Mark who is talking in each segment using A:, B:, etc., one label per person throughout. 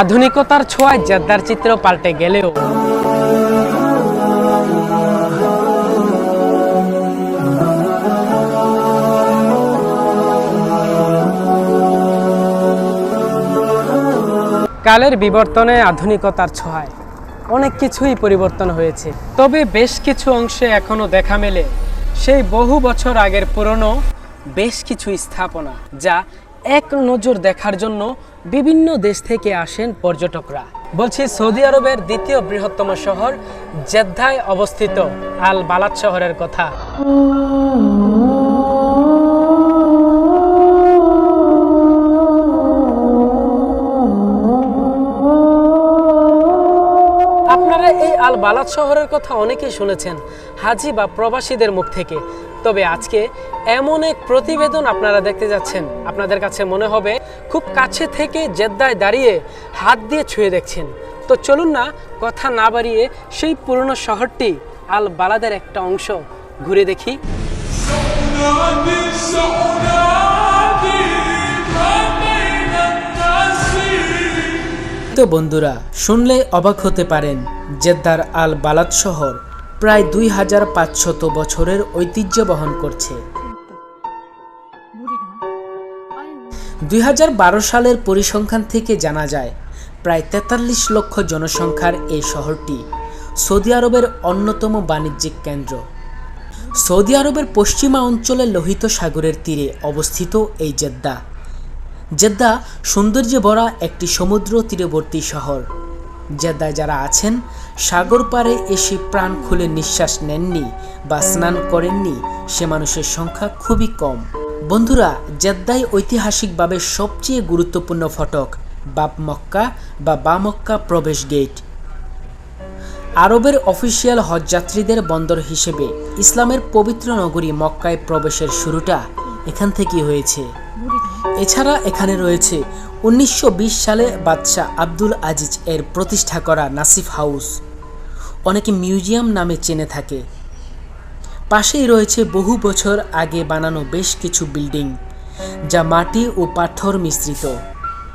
A: আধুনিকতার ছোঁয়ায় জেদ্দার চিত্র পাল্টে গেলেও। কালের বিবর্তনে আধুনিকতার ছোঁয়ায় অনেক কিছুই পরিবর্তন হয়েছে। তবে বেশ কিছু অংশে এখনও দেখা মেলে। সেই বহু বছর আগের পুরনো বেশ কিছু স্থাপনা, যা এক নজর দেখার জন্য বিভিন্ন দেশ থেকে আসেন পর্যটকরা। বলছি, সৌদি আরবের দ্বিতীয় বৃহত্তম শহর জেদ্দায় অবস্থিত আল বালাত শহরের কথা। আপনারা এই আল বালাত শহরের কথা অনেকেই শুনেছেন, হাজি বা প্রবাসীদের মুখ থেকে। তবে আজকে এমন এক প্রতিবেদন আপনারা দেখতে যাচ্ছেন। আপনাদের কাছে মনে হবে খুব কাছে থেকে জেদ্দায় দাঁড়িয়ে হাত দিয়ে ছুঁয়ে দেখছেন। তো চলুন না, কথা না বাড়িয়ে সেই পুরনো শহরটি, আল বালাদের একটা অংশ, ঘুরে দেখি। তো বন্ধুরা, শুনলে অবাক হতে পারেন, জেদ্দার আল বালাদ শহর প্রায় দুই হাজার পাঁচশত বছরের ঐতিহ্য বহন করছে। দুই হাজার বারো সালের পরিসংখ্যান থেকে জানা যায়, প্রায় তেতাল্লিশ লক্ষ জনসংখ্যার এই শহরটি সৌদি আরবের অন্যতম বাণিজ্যিক কেন্দ্র। সৌদি আরবের পশ্চিমা অঞ্চলে লোহিত সাগরের তীরে অবস্থিত এই জেদ্দা। জেদ্দা সৌন্দর্যে ভরা একটি সমুদ্র তীরবর্তী শহর। জেদ্দায় যারা আছেন সাগর পাড়ে এসে প্রাণ খুলে নিঃশ্বাস নেননি বা স্নান করেননি, সে মানুষের সংখ্যা খুবই কম। বন্ধুরা, জেদ্দায় ঐতিহাসিকভাবে সবচেয়ে গুরুত্বপূর্ণ ফটক বাপ মক্কা বা বা মক্কা প্রবেশ গেট। আরবের অফিসিয়াল হজযাত্রীদের বন্দর হিসেবে ইসলামের পবিত্র নগরী মক্কায় প্রবেশের শুরুটা এখান থেকেই হয়েছে। এছাড়া এখানে রয়েছে উনিশশো বিশ সালে বাদশাহ আব্দুল আজিজ এর প্রতিষ্ঠা করা নাসিফ হাউস। অনেকে মিউজিয়াম নামে চেনে থাকে। পাশেই রয়েছে বহু বছর আগে বানানো বেশ কিছু বিল্ডিং, যা মাটি ও পাথর মিশ্রিত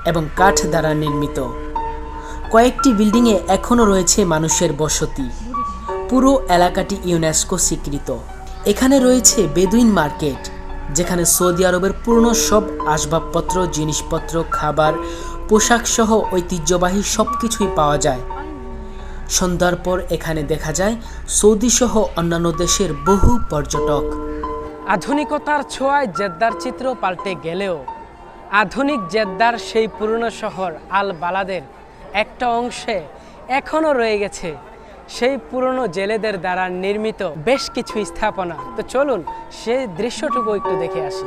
A: এবং কাঠ দ্বারা নির্মিত। কয়েকটি বিল্ডিংয়ে এখনও রয়েছে মানুষের বসতি। পুরো এলাকাটি ইউনেস্কো স্বীকৃত। এখানে রয়েছে বেদুইন মার্কেট। যেখানে সৌদি আরবের পুরনো সব আসবাবপত্র, জিনিসপত্র, খাবার, পোশাক সহ ঐতিহ্যবাহী সব কিছুই পাওয়া যায়। সন্ধ্যার পর এখানে দেখা যায় সৌদি সহ অন্যান্য দেশের বহু পর্যটক। আধুনিকতার ছোঁয়ায় জেদ্দার চিত্র পাল্টে গেলেও আধুনিক জেদ্দার সেই পুরনো শহর আল বালাদের একটা অংশে এখনও রয়ে গেছে। সেই পুরনো জেলেদের দ্বারা নির্মিত বেশ কিছু স্থাপনা। তো চলুন সেই দৃশ্যটুকু একটু দেখে আসি।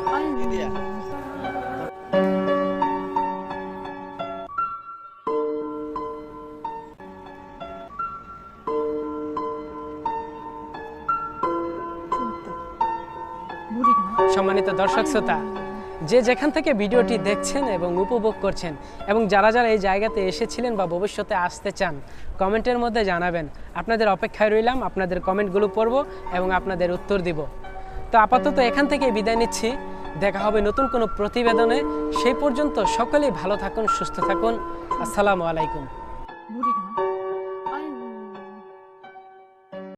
A: সম্মানিত দর্শক, শ্রোতা যে যেখান থেকে ভিডিওটি দেখছেন এবং উপভোগ করছেন এবং যারা যারা এই জায়গাতে এসেছিলেন বা ভবিষ্যতে আসতে চান, কমেন্টের মধ্যে জানাবেন। আপনাদের অপেক্ষায় রইলাম, আপনাদের কমেন্টগুলো পড়ব এবং আপনাদের উত্তর দিব। তো আপাতত এখান থেকে বিদায় নিচ্ছি। দেখা হবে নতুন কোনো প্রতিবেদনে। সেই পর্যন্ত সকলেই ভালো থাকুন, সুস্থ থাকুন। আসসালামু আলাইকুম।